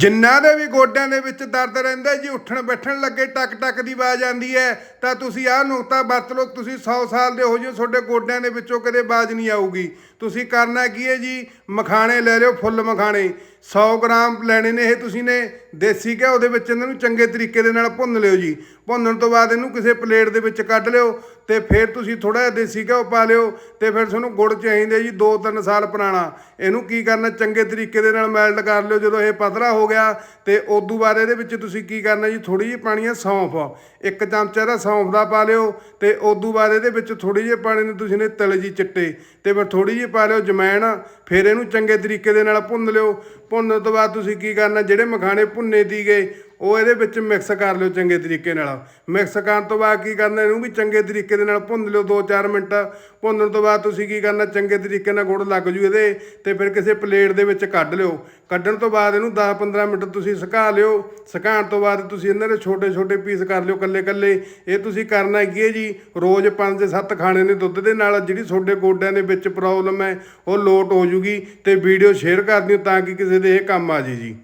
ਜਿੰਨਾਂ ਦੇ ਵੀ ਗੋਡਿਆਂ ਦੇ ਵਿੱਚ ਦਰਦ ਰਹਿੰਦਾ ਜੀ, ਉੱਠਣ ਬੈਠਣ ਲੱਗੇ ਟਕ ਟਕ ਦੀ ਆਵਾਜ਼ ਆਉਂਦੀ ਹੈ, ਤਾਂ ਤੁਸੀਂ ਆਹ ਨੁਕਤਾ ਵਰਤ ਲਓ, ਤੁਸੀਂ 100 ਸਾਲ ਦੇ ਹੋ ਜਿਓ, ਤੁਹਾਡੇ ਗੋਡਿਆਂ ਦੇ ਵਿੱਚੋਂ ਕਦੇ ਆਵਾਜ਼ ਨਹੀਂ ਆਊਗੀ। ਤੁਸੀਂ ਕਰਨਾ ਕੀ ਹੈ ਜੀ? ਮਖਾਣੇ ਲੈ ਲਿਓ, ਫੁੱਲ ਮਖਾਣੇ। 100 ਗ੍ਰਾਮ ਲੈਣੇ ਨੇ ਇਹ ਤੁਸੀਂ ਨੇ, ਦੇਸੀ ਘਿਓ ਦੇ ਵਿੱਚ ਇਹਨਾਂ ਨੂੰ ਚੰਗੇ ਤਰੀਕੇ ਦੇ ਨਾਲ ਭੁੰਨ ਲਿਓ ਜੀ। ਭੁੰਨਣ ਤੋਂ ਬਾਅਦ ਇਹਨੂੰ ਕਿਸੇ ਪਲੇਟ ਦੇ ਵਿੱਚ ਕੱਢ ਲਿਓ ਤੇ ਫਿਰ ਤੁਸੀਂ ਥੋੜਾ ਜਿਹਾ ਦੇਸੀ ਘਿਓ ਪਾ ਲਿਓ ਤੇ ਫਿਰ ਤੁਹਾਨੂੰ ਗੁੜ ਚਾਹੀਦਾ ਜੀ 2-3 ਸਾਲ ਪੁਰਾਣਾ। ਇਹਨੂੰ ਕੀ ਕਰਨਾ, ਚੰਗੇ ਤਰੀਕੇ ਦੇ ਨਾਲ ਮੈਲਟ ਕਰ ਲਿਓ। ਜਦੋਂ ਇਹ ਪਤਲਾ ਹੋ ਗਿਆ ਤੇ ਉਦੋਂ ਬਾਅਦ ਇਹਦੇ ਵਿੱਚ ਤੁਸੀਂ ਕੀ ਕਰਨਾ ਜੀ ਥੋੜੀ ਜਿਹੀ ਪਾਣੀ ਹੈ ਸੌਂਫ। ਇੱਕ ਚਮਚਾ ਦਾ ਸੌਂਫ ਦਾ ਪਾ ਲਿਓ ਤੇ ਉਦੋਂ ਬਾਅਦ ਇਹਦੇ ਵਿੱਚ ਥੋੜੀ ਜਿਹੀ ਪਾਣੀ ਨੂੰ ਤੁਸੀਂ ਨੇ ਤਿਲ ਜੀ ਚਿੱਟੇ ਤੇ ਫਿਰ ਥੋੜੀ ਜਿਹੀ ਪਾ ਲਿਓ ਜਮੈਣ। ਫਿਰ ਇਹਨੂੰ ਚੰਗੇ ਤਰੀਕੇ ਦੇ ਨਾਲ ਭੁੰਨ ਲਿਓ। ਭੁੰਨਣ ਤੋਂ ਬਾਅਦ ਤੁਸੀਂ ਕੀ ਕਰਨਾ, ਜਿਹੜੇ ਮਖਾਣੇ ਭੁੰਨੇ ਦੀਗੇ ਉਹ ਇਹਦੇ ਵਿੱਚ ਮਿਕਸ ਕਰ ਲਿਓ ਚੰਗੇ ਤਰੀਕੇ ਨਾਲ। ਮਿਕਸ ਕਰਨ ਤੋਂ ਬਾਅਦ ਕੀ ਕਰਨਾ ਇਹਨੂੰ ਵੀ ਚੰਗੇ ਤਰੀਕੇ ਦੇ ਨਾਲ ਭੁੰਨ ਲਿਓ 2-4 ਮਿੰਟ। ਭੁੰਨਣ ਤੋਂ ਬਾਅਦ ਤੁਸੀਂ ਕੀ ਕਰਨਾ, ਚੰਗੇ ਤਰੀਕੇ ਨਾਲ ਗੁੜ ਲੱਗ ਜੂ ਇਹਦੇ ਤੇ ਫਿਰ ਕਿਸੇ ਪਲੇਟ ਦੇ ਵਿੱਚ ਕੱਢ ਲਿਓ। ਕੱਢਣ ਤੋਂ ਬਾਅਦ ਇਹਨੂੰ 10-15 ਮਿੰਟ ਤੁਸੀਂ ਸੁਕਾ ਲਿਓ। ਸੁਕਾਉਣ ਤੋਂ ਬਾਅਦ ਤੁਸੀਂ ਇਹਨਾਂ ਦੇ ਛੋਟੇ-ਛੋਟੇ ਪੀਸ ਕਰ ਲਿਓ ਕੱਲੇ-ਕੱਲੇ। ਇਹ ਤੁਸੀਂ ਕਰਨਾ ਕੀ ਹੈ ਜੀ? ਰੋਜ਼ 5-7 ਖਾਣੇ ਨੇ ਦੁੱਧ ਦੇ ਨਾਲ। ਜਿਹੜੀ ਤੁਹਾਡੇ ਗੋਡਿਆਂ ਦੇ ਵਿੱਚ ਪ੍ਰੋਬਲਮ ਹੈ, ਉਹ ਲੋਟ ਹੋ ਜੂਗੀ ਤੇ ਵੀਡੀਓ ਸ਼ੇਅਰ ਕਰ ਦਿਓ ਤਾਂ ਕਿ ਕਿਸੇ ਦੇ ਇਹ ਕੰਮ ਆ ਜੇ ਜੀ।